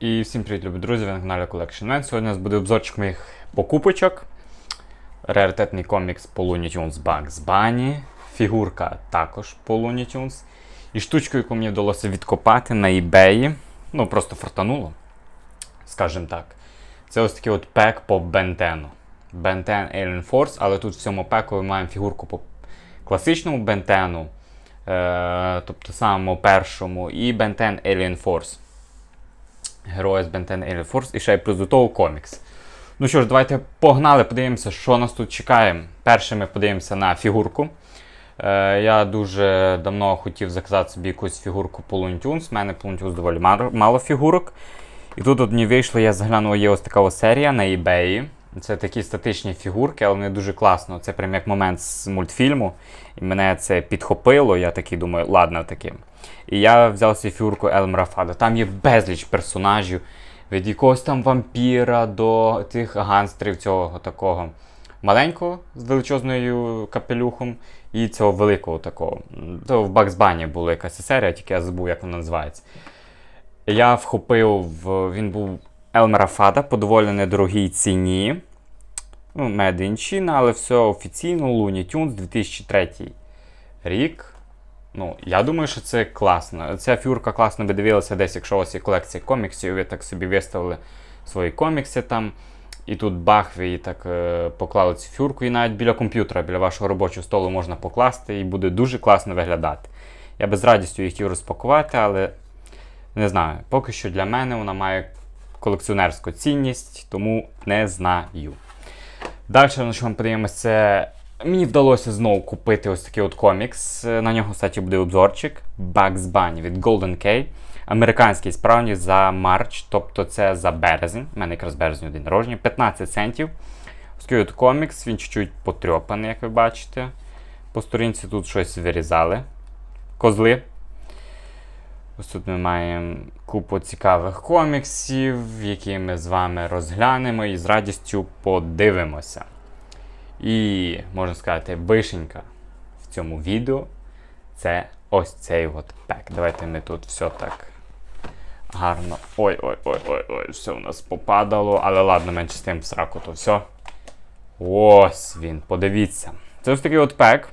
І всім привіт, любі друзі, ви на каналі Collection Man. Сьогодні у нас буде обзорчик моїх покупочок. Раритетний комікс по Looney Tunes Bugs Bunny. Фігурка також по Looney Tunes. І штучку, яку мені вдалося відкопати на eBay. Ну, просто фартануло, скажімо так. Це ось такий от пек по Бентену. Бентен Alien Force, але тут в цьому пеку ми маємо фігурку по класичному Бентену, е, тобто самому першому, і Бентен Alien Force. Герої з Бентен 10 Alien Force і ще й плюс до того комікс. Ну що ж, давайте погнали, подивимося, що нас тут чекає. Перше ми подивимося на фігурку. Е, я дуже давно хотів заказати собі якусь фігурку Looney Tunes. У мене Looney Tunes доволі мало, фігурок. І тут одні вийшло, я заглянув, є ось така серія на eBay. Це такі статичні фігурки, але вони дуже класно. Це прям як момент з мультфільму. І мене це підхопило. Я такий думаю, ладно таким. І я взяв собі фігурку Елмера Фада. Там є безліч персонажів, від якогось там вампіра до тих ганстерів цього такого маленького з величезною капелюхом і цього великого такого. То в Bunny була якась серія, тільки я забув, як вона називається. Я вхопив, він був Елмера Фада по доволі недорогій ціні. Ну, Made але все офіційно, Looney Tunes 2003 рік. Ну, я думаю, що це класно. Ця фігурка класно би дивилася десь, якщо у вас є колекція коміксів, ви так собі виставили свої комікси там. І тут бах, ви її так е, поклали цю фігурку, і навіть біля комп'ютера, біля вашого робочого столу можна покласти, і буде дуже класно виглядати. Я би з радістю її хотів розпакувати, але не знаю, поки що для мене вона має колекціонерську цінність, тому не знаю. Далі, на що ми подивимося, мені вдалося знову купити ось такий от комікс. На нього, кстати, буде обзорчик Bugs Bunny від Golden K. Американський справді за марч, тобто це за березень. У мене якраз березень день народження, 15 центів. Ось такий от комікс, він чуть-чуть потрьопаний, як ви бачите. По сторінці тут щось вирізали. Козли. Ось тут ми маємо купу цікавих коміксів, які ми з вами розглянемо і з радістю подивимося. І, можна сказати, вишенька в цьому відео це ось цей от пек. Давайте ми тут все так гарно. Ой-ой-ой-ой-ой, все у нас попадало, але ладно, менше з тим в сраку, то все. Ось він, подивіться. Це ось такий от пек.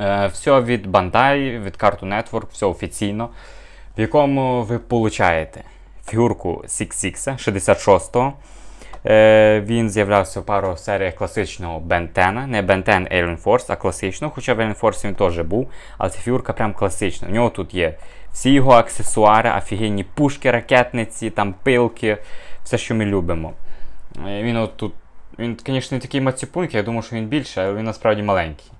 Е, все від Bandai, від Cartoon Network, все офіційно, в якому ви получаєте фігурку Six 66-го. Е, він з'являвся в пару серіях класичного Бентена, не Бентен Alien Force, а класичного, хоча в Alien Force він теж був, але ця фігурка прям класична. У нього тут є всі його аксесуари, офігенні пушки, ракетниці, там пилки, все, що ми любимо. Е, Він от тут, він, звісно, не такий мацюпунький, я думаю, що він більший, але він насправді маленький.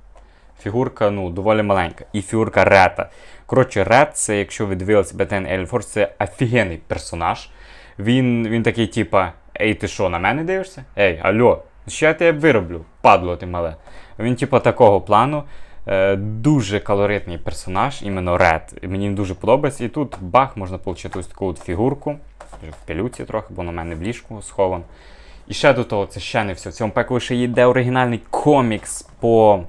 Фігурка ну, доволі маленька. І фігурка Рета. Коротше, Ред, це, якщо ви дивилися Бетен Force, це офігенний персонаж. Він, він такий, типа, ей, ти що, на мене дивишся? Ей, алло, що я тебе вироблю? Падло ти мале. Він, типа, такого плану. Е, дуже калоритний персонаж, іменно Ред. Мені дуже подобається. І тут бах, можна отримати ось таку от фігурку. В пилюці трохи, бо на мене в ліжку схован. І ще до того, це ще не все. В цьому пеку ще йде оригінальний комікс по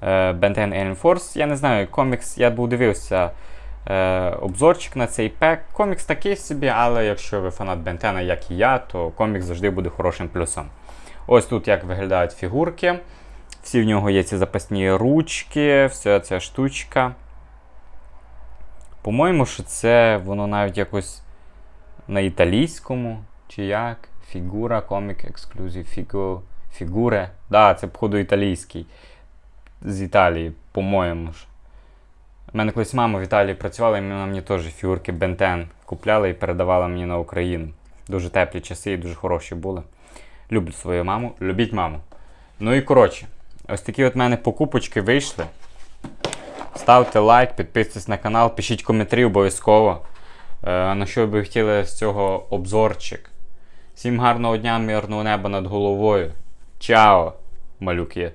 10 Alien Force. Я не знаю, комікс, я був дивився е, обзорчик на цей пек. Комікс такий собі, але якщо ви фанат Бентена, як і я, то комікс завжди буде хорошим плюсом. Ось тут як виглядають фігурки. Всі в нього є ці запасні ручки, вся ця штучка. По-моєму, що це воно навіть якось на італійському, чи як. Фігура, комік, ексклюзив, фігу, фігуре. Да, це, походу, італійський. З Італії, по-моєму ж. У мене колись мама в Італії працювала, і вона мені теж фігурки Бентен купляла і передавала мені на Україну. Дуже теплі часи і дуже хороші були. Люблю свою маму, любіть маму. Ну і коротше, ось такі от мене покупочки вийшли. Ставте лайк, підписуйтесь на канал, пишіть коментарі обов'язково. Е, на що ви хотіли з цього обзорчик. Всім гарного дня, мирного неба над головою. Чао, малюки!